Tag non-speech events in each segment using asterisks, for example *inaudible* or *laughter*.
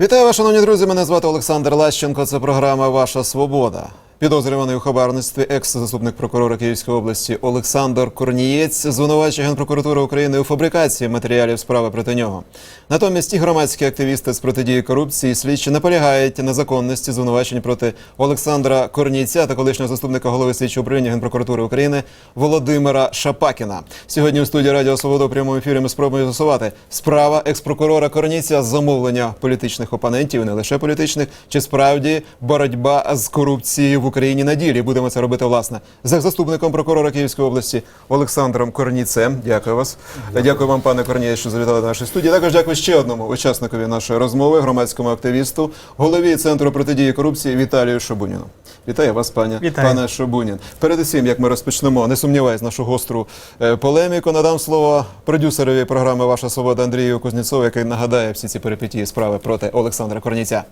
Вітаю вас, шановні друзі. Мене звати Олександр Лащенко. Це програма Ваша Свобода. Підозрюваний у хабарництві екс-заступник прокурора Київської області Олександр Корнієць звинувачує Генпрокуратури України у фабрикації матеріалів справи проти нього. Натомість і громадські активісти з протидії корупції слідчі наполягають на законності звинувачень проти Олександра Корнійця та колишнього заступника голови слідчого управління Генпрокуратури України Володимира Шапакіна. Сьогодні у студії Радіо Свобода у прямому ефірі ми спробуємо з'ясувати справа екс-прокурора Корнійця з замовлення політичних опонентів, не лише політичних, чи справді боротьба з корупцією Україні на ділі. Будемо це робити власне з заступником прокурора Київської області Олександром Корніцем. Дякую вас. Дякую вам, пане Корніє, що завітали до нашої студії. Також дякую ще одному учасникові нашої розмови, громадському активісту, голові центру протидії корупції Віталію Шабуніну. Вітаю вас, пане Вітаю. пане Шабунін. Передусім, як ми розпочнемо, не сумніваюсь, нашу гостру е, полеміку. Надам слово продюсерові програми Ваша свобода Андрію Кузнєцову, який нагадає всі ці перипетії справи проти Олександра Корніця.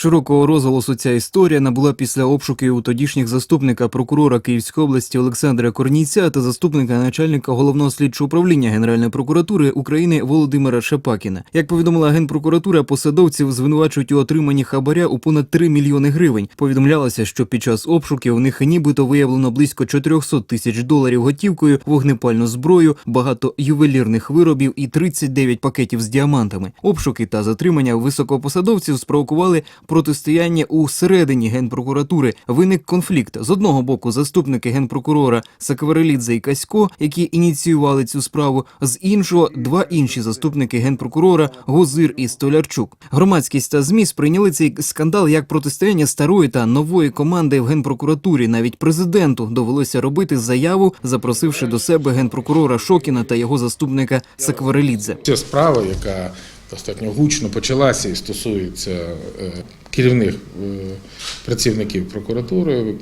Широкого розголосу ця історія набула після обшуків у тодішніх заступника прокурора Київської області Олександра Корнійця та заступника начальника головного слідчого управління Генеральної прокуратури України Володимира Шапакіна. Як повідомила генпрокуратура, посадовців звинувачують у отриманні хабаря у понад 3 мільйони гривень. Повідомлялося, що під час обшуків у них нібито виявлено близько 400 тисяч доларів готівкою, вогнепальну зброю, багато ювелірних виробів і 39 пакетів з діамантами. Обшуки та затримання високопосадовців спровокували протистояння у середині генпрокуратури. Виник конфлікт з одного боку заступники генпрокурора Сакварелідзе і Касько, які ініціювали цю справу. З іншого два інші заступники генпрокурора Гозир і Столярчук. Громадськість та змі сприйняли цей скандал як протистояння старої та нової команди в генпрокуратурі. Навіть президенту довелося робити заяву, запросивши до себе генпрокурора Шокіна та його заступника Сакварелідзе. Ця справа, яка достатньо гучно почалася і стосується е, керівних е, працівників прокуратури,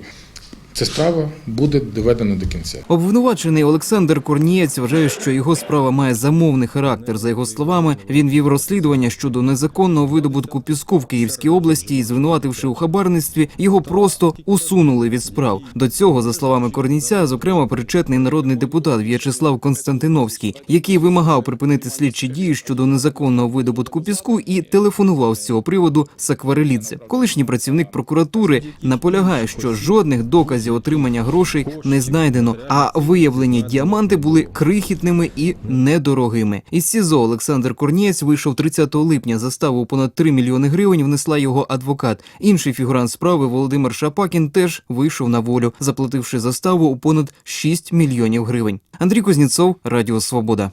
ця справа буде доведена до кінця. Обвинувачений Олександр Корнієць вважає, що його справа має замовний характер. За його словами, він вів розслідування щодо незаконного видобутку піску в Київській області і, звинувативши у хабарництві, його просто усунули від справ. До цього, за словами Корніця, зокрема, причетний народний депутат В'ячеслав Константиновський, який вимагав припинити слідчі дії щодо незаконного видобутку піску і телефонував з цього приводу Сакварелідзе. Колишній працівник прокуратури наполягає, що жодних доказів отримання грошей не знайдено, а виявлені діаманти були крихітними і недорогими. Із СІЗО Олександр Корнієць вийшов 30 липня. Заставу понад 3 мільйони гривень внесла його адвокат. Інший фігурант справи Володимир Шапакін теж вийшов на волю, заплативши заставу у понад 6 мільйонів гривень. Андрій Кузнєцов, Радіо Свобода.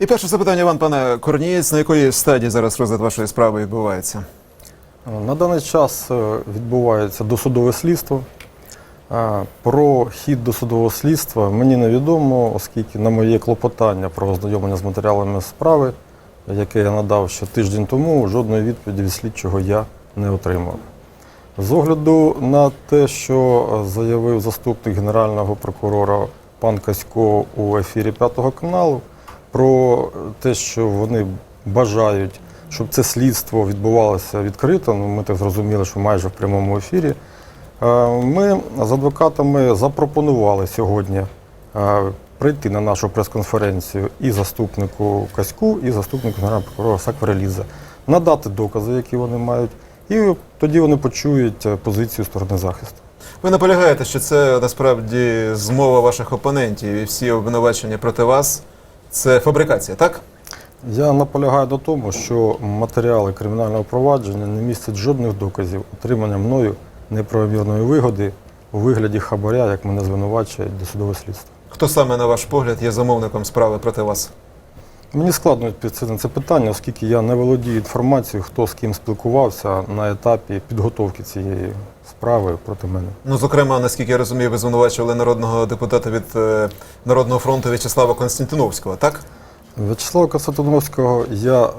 І перше запитання вам, пане Корнієць, на якої стадії зараз розгляд вашої справи відбувається? На даний час е, відбувається досудове слідство. Про хід досудового слідства мені невідомо, оскільки на моє клопотання про ознайомлення з матеріалами справи, яке я надав ще тиждень тому, жодної відповіді від слідчого я не отримав. З огляду на те, що заявив заступник генерального прокурора пан Касько у ефірі П'ятого каналу, про те, що вони бажають, щоб це слідство відбувалося відкрито, ну ми так зрозуміли, що майже в прямому ефірі. Е, Ми з адвокатами запропонували сьогодні е, прийти на нашу прес-конференцію і заступнику Каську, і заступнику генерального прокурора Сакварелідзе, надати докази, які вони мають, і тоді вони почують е, позицію сторони захисту. Ви наполягаєте, що це насправді змова ваших опонентів і всі обвинувачення проти вас це фабрикація, так? Я наполягаю на тому, що матеріали кримінального провадження не містять жодних доказів отримання мною неправомірної вигоди у вигляді хабаря, як мене звинувачує досудове слідство. Хто саме, на ваш погляд, є замовником справи проти вас? Мені складно відповісти на це питання, оскільки я не володію інформацією, хто з ким спілкувався на етапі підготовки цієї справи проти мене. Ну, зокрема, наскільки я розумію, ви звинувачували народного депутата від е, Народного фронту В'ячеслава Константиновського, так? В'ячеслава Константиновського я е,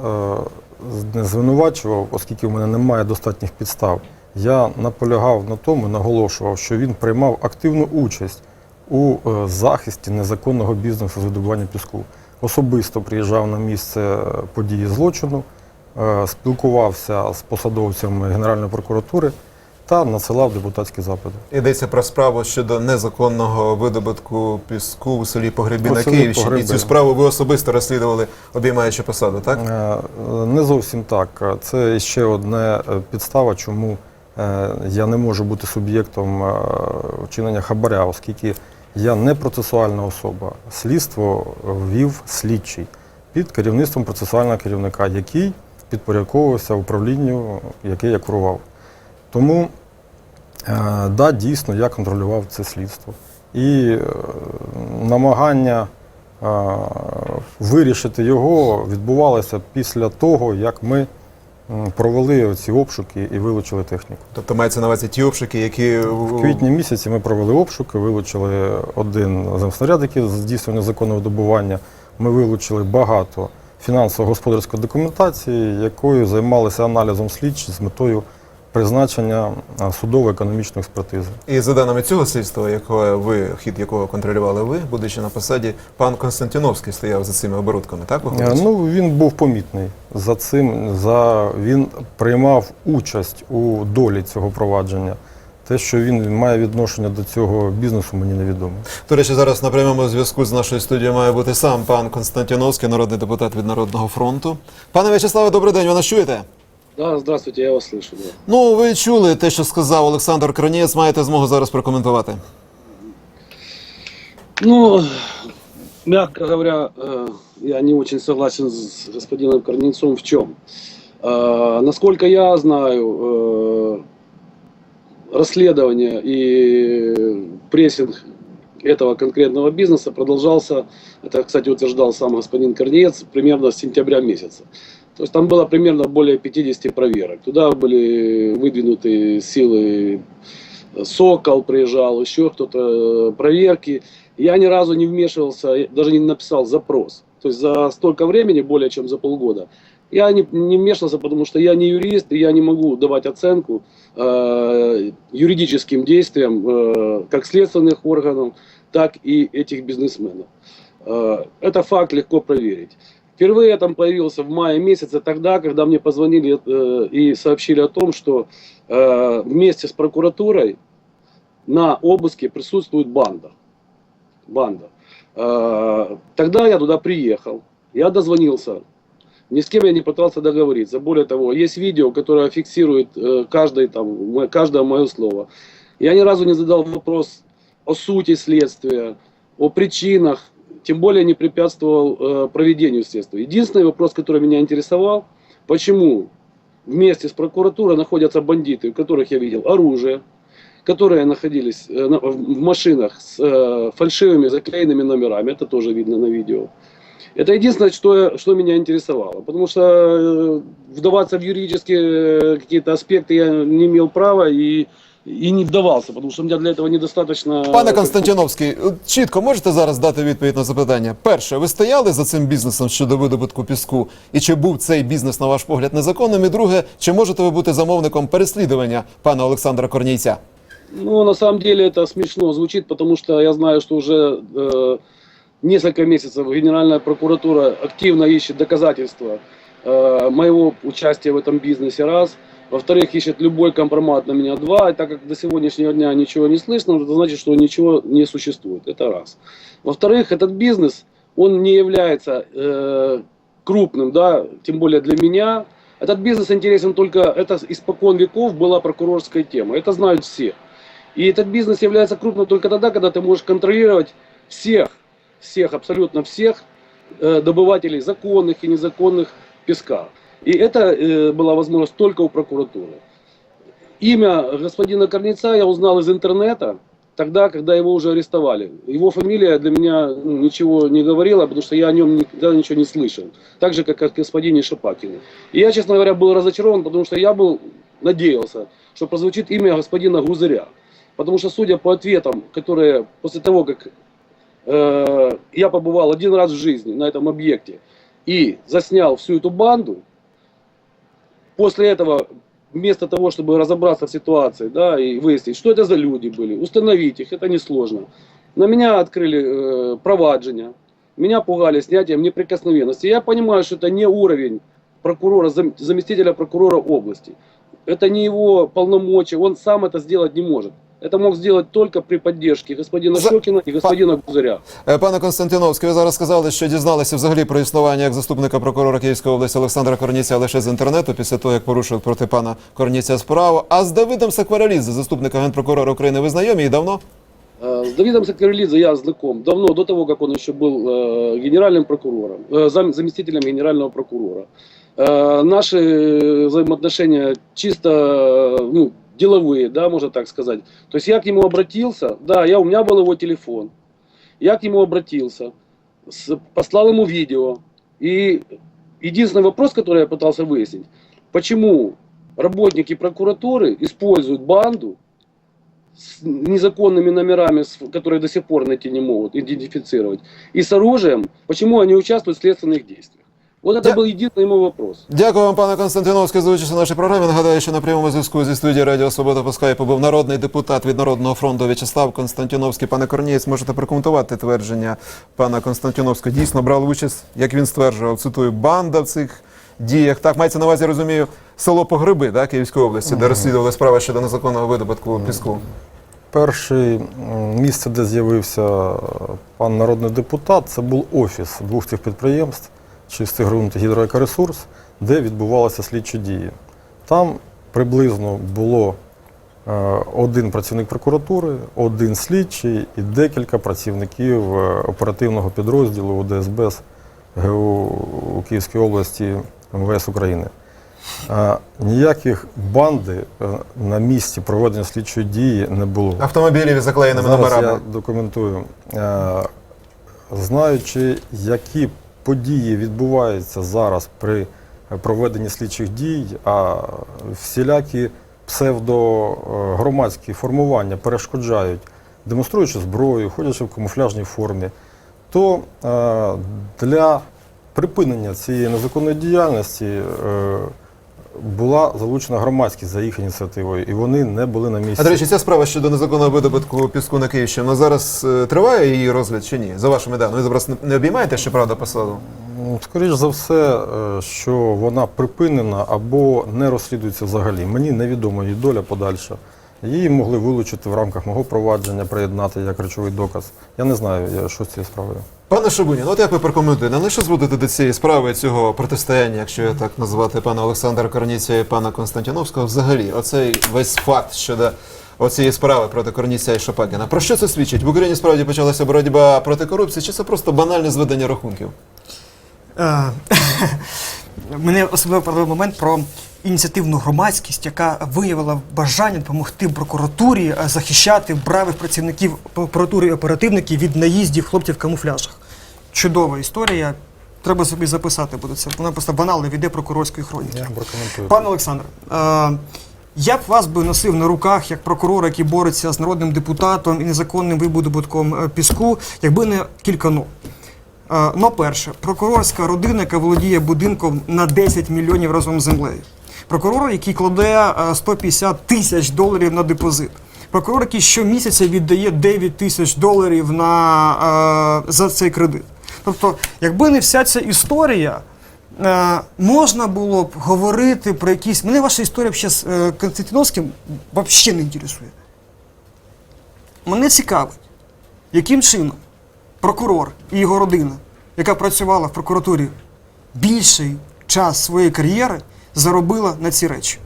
не звинувачував, оскільки в мене немає достатніх підстав. Я наполягав на тому, наголошував, що він приймав активну участь у е, захисті незаконного бізнесу з видобування піску. Особисто приїжджав на місце е, події злочину, е, спілкувався з посадовцями Генеральної прокуратури та надсилав депутатські запити. Йдеться про справу щодо незаконного видобутку піску у селі Погребі на Київщині. І Погреби. цю справу ви особисто розслідували, обіймаючи посаду, так? Не зовсім так. Це ще одна підстава, чому я не можу бути суб'єктом е, вчинення хабаря, оскільки я не процесуальна особа. Слідство вів слідчий під керівництвом процесуального керівника, який підпорядковувався управлінню, яке я курував. Тому, е, да, дійсно, я контролював це слідство. І е, намагання е, вирішити його відбувалося після того, як ми провели ці обшуки і вилучили техніку. Тобто мається на увазі ті обшуки, які В квітні місяці ми провели обшуки, вилучили один земснаряд, який здійснює незаконне видобування. Ми вилучили багато фінансово-господарської документації, якою займалися аналізом слідчі з метою призначення а, судово-економічної експертизи. І за даними цього слідства, якого ви хід якого контролювали ви, будучи на посаді, пан Константіновський стояв за цими оборудками, так Е, виходить? Ну, він був помітний за цим. За, він приймав участь у долі цього провадження. Те, що він має відношення до цього бізнесу, мені невідомо. До речі, зараз на прямому зв'язку з нашою студією має бути сам пан Константіновський, народний депутат від Народного фронту. Пане В'ячеславе, добрий день, ви нас чуєте? Да, здравствуйте, я вас слышу. Да. Ну, ви чули те, що сказав Олександр Кронєць, маєте змогу зараз прокоментувати. Ну, мягко говоря, э, я не очень согласен с господином Корнецом в чем. Э, Насколько я знаю, э, расследование и прессинг этого конкретного бизнеса продолжался, это, кстати, утверждал сам господин Корнеец, примерно с сентября месяца. То есть там было примерно более 50 проверок. Туда были выдвинуты силы Сокол приезжал, еще кто-то, э, проверки. Я ни разу не вмешивался, даже не написал запрос. То есть за столько времени, более чем за полгода, я не, не вмешивался, потому что я не юрист, и я не могу давать оценку э, юридическим действиям э, как следственных органов, так и этих бизнесменов. Э, это факт легко проверить. Впервые я там появился в мае месяце, тогда, когда мне позвонили э, и сообщили о том, что э, вместе с прокуратурой на обыске присутствует банда. Банда. Э, тогда я туда приехал, я дозвонился, ни с кем я не пытался договориться. Более того, есть видео, которое фиксирует э, каждое, там, каждое мое слово. Я ни разу не задал вопрос о сути следствия, о причинах, тем более не препятствовал э, проведению следствия. Единственный вопрос, который меня интересовал, почему вместе с прокуратурой находятся бандиты, у которых я видел оружие, которые находились э, на- в машинах с э, фальшивыми заклеенными номерами, это тоже видно на видео. Это единственное, что, что меня интересовало, потому что э, вдаваться в юридические э, какие-то аспекты я не имел права и, и не вдавался, потому что у меня для этого недостаточно... Пане Константіновський, от чітко можете зараз дати відповідь на запитання? Перше, ви стояли за цим бізнесом щодо видобутку піску, і чи був цей бізнес, на ваш погляд, незаконним? І друге, чи можете ви бути замовником переслідування пана Олександра Корнійця? Ну, на самом деле это смешно звучит, потому что я знаю, что уже э, несколько месяцев Генеральная прокуратура активно ищет доказательства э, моего участия в этом бизнесе, раз. Во-вторых, ищет любой компромат на меня, два. И так как до сегодняшнего дня ничего не слышно, это значит, что ничего не существует. Это раз. Во-вторых, этот бизнес, он не является э, крупным, да, тем более для меня. Этот бизнес интересен только, это испокон веков была прокурорская тема. Это знают все. И этот бизнес является крупным только тогда, когда ты можешь контролировать всех, всех, абсолютно всех э, добывателей законных и незаконных песка. И это э, была возможность только у прокуратуры. Имя господина Корнеца я узнал из интернета, тогда, когда его уже арестовали. Его фамилия для меня ну, ничего не говорила, потому что я о нем никогда ничего не слышал. Так же, как о господине Шапакине. И я, честно говоря, был разочарован, потому что я был, надеялся, что прозвучит имя господина Гузыря. Потому что, судя по ответам, которые после того, как э, я побывал один раз в жизни на этом объекте и заснял всю эту банду, после этого, вместо того, чтобы разобраться в ситуации, да, и выяснить, что это за люди были, установить их, это несложно. На меня открыли э, провадження, меня пугали снятием неприкосновенности. Я понимаю, что это не уровень прокурора, зам- заместителя прокурора области. это не его полномочия, он сам это сделать не может. Это мог сделать только при поддержке господина За- Щекина и господина Гузаря. Е, Пане Константиновський, ви зараз сказали, що дізналися взагалі про існування як заступника прокурора Київської області Олександра Корніця лише з інтернету, після того, як порушив проти пана Корніця справу. А з Давидом Сакваралідзе, заступника генпрокурора України, ви знайомі і давно? Э, С Давидом Сакарелидзе я знаком давно, до того, как он еще был э, генеральным прокурором, э, зам- заместителем генерального прокурора. Э, наши взаимоотношения чисто э, ну, деловые, да, можно так сказать. То есть я к нему обратился, да, я, у меня был его телефон, я к нему обратился, с- послал ему видео. И единственный вопрос, который я пытался выяснить, почему работники прокуратуры используют банду с незаконными номерами, которые до сих пор найти не могут, идентифицировать, и с оружием, почему они участвуют в следственных действиях. Вот это Я- был единственный мой вопрос. Дякую вам, пане Константиновський, за участь у нашій програмі. Нагадаю, що на прямому зв'язку зі студією Радіо Свобода по скайпу був народний депутат від Народного фронту В'ячеслав Константиновський. Пане Корнієць, можете прокоментувати твердження пана Константиновського. Дійсно брав участь, як він стверджував, цитую, банда в цих діях. Так, мається на увазі, розумію, село Погреби, да, Київської області, де розслідували справи щодо незаконного видобутку піску. Перше м, місце, де з'явився е, пан народний депутат, це був офіс двох цих підприємств чистий ґрунт і гідроекоресурс, де відбувалися слідчі дії. Там приблизно було е, один працівник прокуратури, один слідчий і декілька працівників е, оперативного підрозділу УДСБ ГУ у Київській області МВС України. А, ніяких банди е, на місці проведення слідчої дії не було. Автомобілів із заклеєними Зараз номерами. я документую. Е, Знаючи, які події відбуваються зараз при проведенні слідчих дій, а всілякі псевдогромадські формування перешкоджають, демонструючи зброю, ходячи в камуфляжній формі, то е, для припинення цієї незаконної діяльності е, була залучена громадськість за їх ініціативою, і вони не були на місці. А до речі, ця справа щодо незаконного видобутку піску на Київщині, вона зараз е, триває її розгляд чи ні? За вашими даними, ви зараз не- не обіймаєте що правда посаду? Скоріше Скоріш за все, е, що вона припинена або не розслідується взагалі. Мені невідома її доля подальша. Її могли вилучити в рамках мого провадження, приєднати як речовий доказ. Я не знаю, я- що з цією справою. Пане Шабунін, от як ви прокоментуєте, не лише зводити до цієї справи цього протистояння, якщо я так назвати пана Олександра Корніця і пана Константіновського, взагалі, оцей весь факт щодо оцієї справи проти Корніця і Шапагіна. Про що це свідчить? В Україні справді почалася боротьба проти корупції, чи це просто банальне зведення рахунків? *laughs* Мене особливо порадив момент про ініціативну громадськість, яка виявила бажання допомогти прокуратурі е, захищати бравих працівників прокуратури і оперативників від наїздів хлопців в камуфляжах. Чудова історія. Треба собі записати буде це. Вона просто банально віде прокурорської хроніки. Я прокоментую. Пане Олександре, е, я б вас би носив на руках як прокурор, який бореться з народним депутатом і незаконним видобутком е, піску, якби не кілька «но». Е, Но перше, прокурорська родина, яка володіє будинком на 10 мільйонів разом з землею. Прокурор, який кладе е, 150 тисяч доларів на депозит. Прокурор, який щомісяця віддає 9 тисяч доларів на, е, за цей кредит. Тобто, якби не вся ця історія, е, можна було б говорити про якісь. Мене ваша історія ще з е, Константиновським взагалі не інтересує. Мене цікавить, яким чином прокурор і його родина, яка працювала в прокуратурі більший час своєї кар'єри, заробила на ці речі.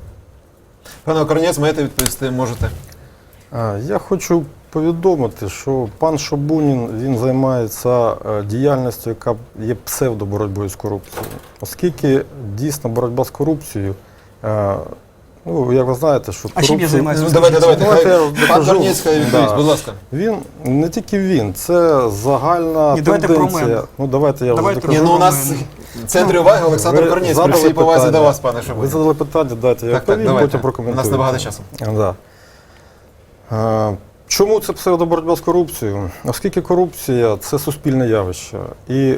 Пане Корнієць, маєте відповісти, можете. Я хочу повідомити, що пан Шабунін він займається е, діяльністю, яка є псевдоборотьбою з корупцією. Оскільки дійсно боротьба з корупцією, е, ну як ви знаєте, що А чим я займаюся? Ну, давайте, давайте. Давайте Хай, я пан докажу. Відповість, Да. будь ласка. Він не тільки він, це загальна Ні, давайте про тенденція. мене. Ну давайте я Давайте вже Ні, ну у нас центр уваги Олександр Корніць. При всій повазі до вас, пане Ви задали питання, дайте я Так, так, відповім, давайте. потім У прокоментую. нас небагато часу. Да. Е, Чому це псевдоборотьба з корупцією? Оскільки корупція це суспільне явище. І е,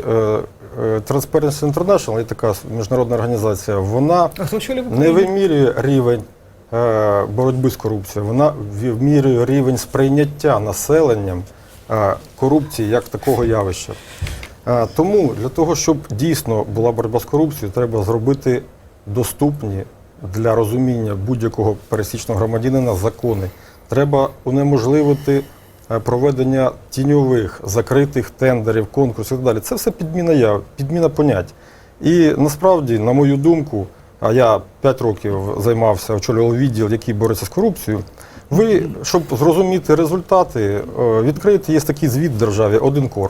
е, Transparency International, є така міжнародна організація, вона не вимірює рівень е, боротьби з корупцією, вона вимірює рівень сприйняття населенням е, корупції як такого явища. Е, тому для того, щоб дійсно була боротьба з корупцією, треба зробити доступні для розуміння будь-якого пересічного громадянина закони. Треба унеможливити е, проведення тіньових, закритих тендерів, конкурсів і так далі. Це все підміна яв, підміна понять. І насправді, на мою думку, а я 5 років займався, очолював відділ, який бореться з корупцією. Ви, щоб зрозуміти результати, е, відкрити є такий звіт в державі один кор.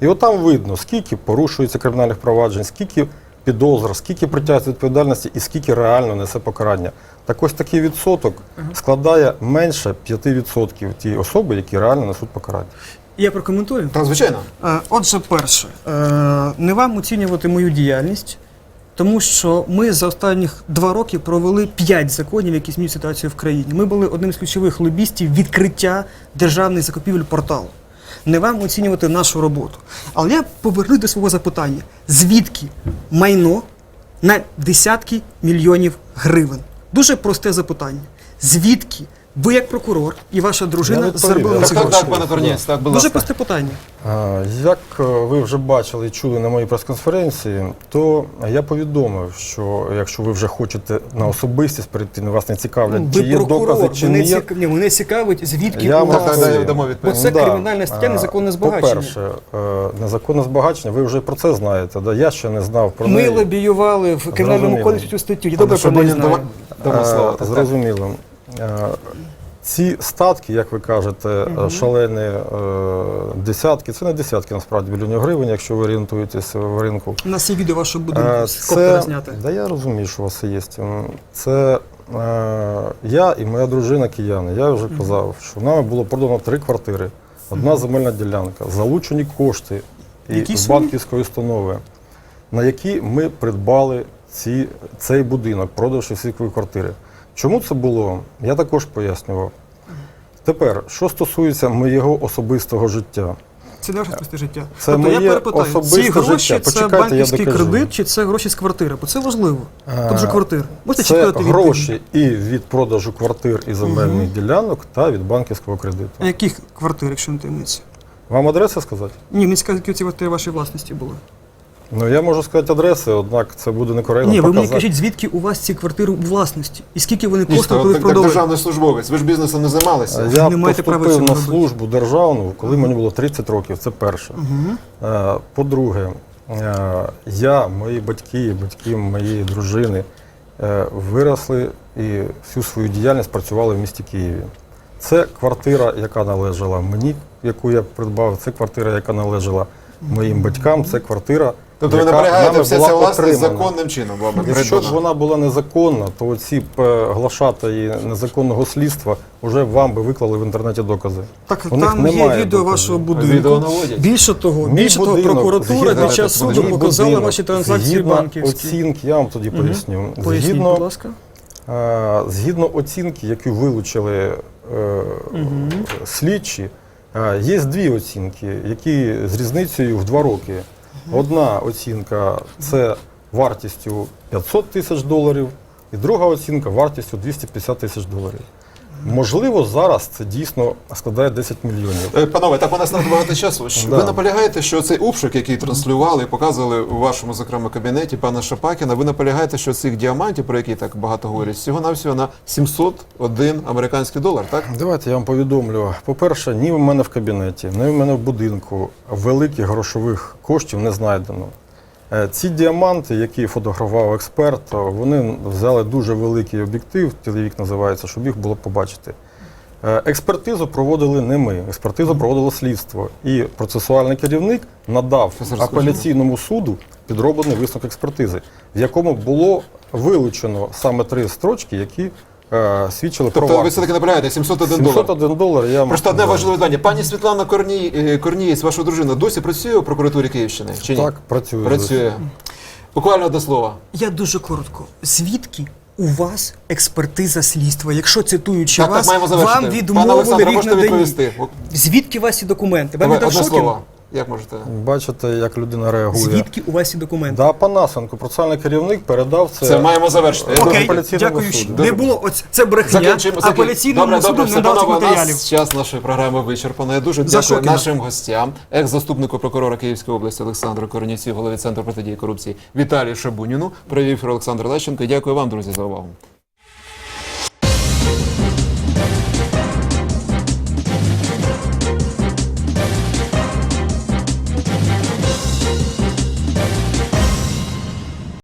І от там видно, скільки порушується кримінальних проваджень, скільки підозр, скільки притягується відповідальності і скільки реально несе покарання. Так ось такий відсоток складає менше 5% ті особи, які реально несуть покарання. Я прокоментую. Так, звичайно. Е, Отже, перше, е, не вам оцінювати мою діяльність, тому що ми за останніх два роки провели п'ять законів, які змінюють ситуацію в країні. Ми були одним з ключових лобістів відкриття державних закупівель порталу. Не вам оцінювати нашу роботу. Але я повернусь до свого запитання: звідки майно на десятки мільйонів гривень? Дуже просте запитання. Звідки ви, як прокурор, і ваша дружина заробили Так, ці так, гроші? так, пане Корнієць, так, будь Дуже ласка. просте питання. Е, Як е, ви вже бачили і чули на моїй прес-конференції, то я повідомив, що якщо ви вже хочете на особистість перейти, на вас не цікавлять, Ну, чи Ви є прокурор, докази, чи не мене, є. цік... Ні, мене цікавить, звідки Я у вам вас. дамо відповідь. Бо це Да. кримінальна стаття, незаконне збагачення. По-перше, е, незаконне збагачення, ви вже про це знаєте. Да? Я ще не знав про Ми неї. лобіювали в кримінальному Зрозуміло. кодексі цю статтю. Я добре про неї знаю. дамо- дамо слово. Так, так. Зрозуміло. Е, Ці статки, як ви кажете, е, шалені е, десятки, це не десятки насправді мільйонів гривень, якщо ви орієнтуєтесь в ринку. У нас є відео вашого будинку з коптера зняти. Да я розумію, що у вас є. Це я і моя дружина кияни. Я вже казав, що нами було продано три квартири, одна земельна ділянка, залучені кошти і з банківської установи, на які ми придбали ці, цей будинок, продавши всі квартири. Чому це було? Я також пояснював. Тепер, що стосується моєго особистого життя, Це не ваше особисте життя. Це тобто я перепитаю, ці гроші життя. це банківський кредит чи це гроші з квартири? Бо це важливо. Тут же квартир. Можете Це гроші і від продажу квартир і земельних ділянок та від банківського кредиту. А яких квартир, якщо не таємниця? Вам адреси сказати? Ні, мені цікаво, які ці квартири вашої власності були. Ну я можу сказати адреси, однак це буде некоректно. Ні, ви мені кажіть, звідки у вас ці квартири у власності? І скільки вони коштують, коли так, продали? державний службовець. Ви ж бізнесом не займалися. Я Не маєте права поступив цього на робити. службу державну, коли мені було 30 років. Це перше. Е, По-друге, е, я, мої батьки, батьки моєї дружини е, виросли і всю свою діяльність працювали в місті Києві. Це квартира, яка належала мені, яку я придбав. Це квартира, яка належала моїм батькам. Це квартира. Тобто ви яка наполягаєте, нами була ця власність отримана. законним чином була Якщо б вона була незаконна, то ці глашатаї незаконного слідства вже вам би виклали в інтернеті докази. Так, У них там є немає відео доказів. вашого Відео будинку. наводять. Більше того, Мій більше того, будинок, прокуратура згідно- під час суду Подождіть, показала будинок, ваші транзакції згідно банківські. Оцінки, я вам тоді поясню. Поясніть, згідно, будь ласка. е, згідно оцінки, яку вилучили е, слідчі, е, є дві оцінки, які з різницею в два роки. Одна оцінка це вартістю 500 тисяч доларів, і друга оцінка вартістю 250 тисяч доларів. Можливо, зараз це дійсно складає 10 мільйонів. Е, Панове, так у нас не багато часу. Да. Ви наполягаєте, що цей обшук, який транслювали і показували у вашому зокрема кабінеті пана Шапакіна, ви наполягаєте, що цих діамантів, про які так багато говорять, всього навсього на 701 американський долар, так? Давайте я вам повідомлю. По-перше, ні в мене в кабінеті, ні в мене в будинку великих грошових коштів не знайдено. Е, Ці діаманти, які фотографував експерт, вони взяли дуже великий об'єктив, телевік називається, щоб їх було побачити. Е, Експертизу проводили не ми, експертизу проводило слідство. І процесуальний керівник надав апеляційному суду підроблений висновок експертизи, в якому було вилучено саме три строчки, які е, свідчили про Тобто ви все-таки наполягаєте 701 долар. 701 долар я Просто одне важливе питання. Пані Світлана Корній, е, Корнієць, ваша дружина, досі працює у прокуратурі Київщини? Чи ні? Так, працює. Працює. Буквально одне слово. Я дуже коротко. Звідки у вас експертиза слідства? Якщо цитуючи Так, так, вас, маємо завершити. вам Пане відмовили Олександре, в можете відповісти? Звідки у вас ці документи? Вам віддав одне Шокін? слово. Як можете? Бачите, як людина реагує. Звідки у вас ці документи? Да, Панасенко, процесуальний керівник, передав це. Це маємо завершити. Окей. дякую. суду. Не було оць це брехня. Закінчимо. Апеляційному Добре, суду добре, не дав цих матеріалів. нас час нашої програми вичерпано. Я дуже За дякую Шокіна. нашим гостям, екс-заступнику прокурора Київської області Олександру Корніцю, голові Центру протидії корупції Віталію Шабуніну, провів Олександр Лещенко. Дякую вам, друзі, за увагу.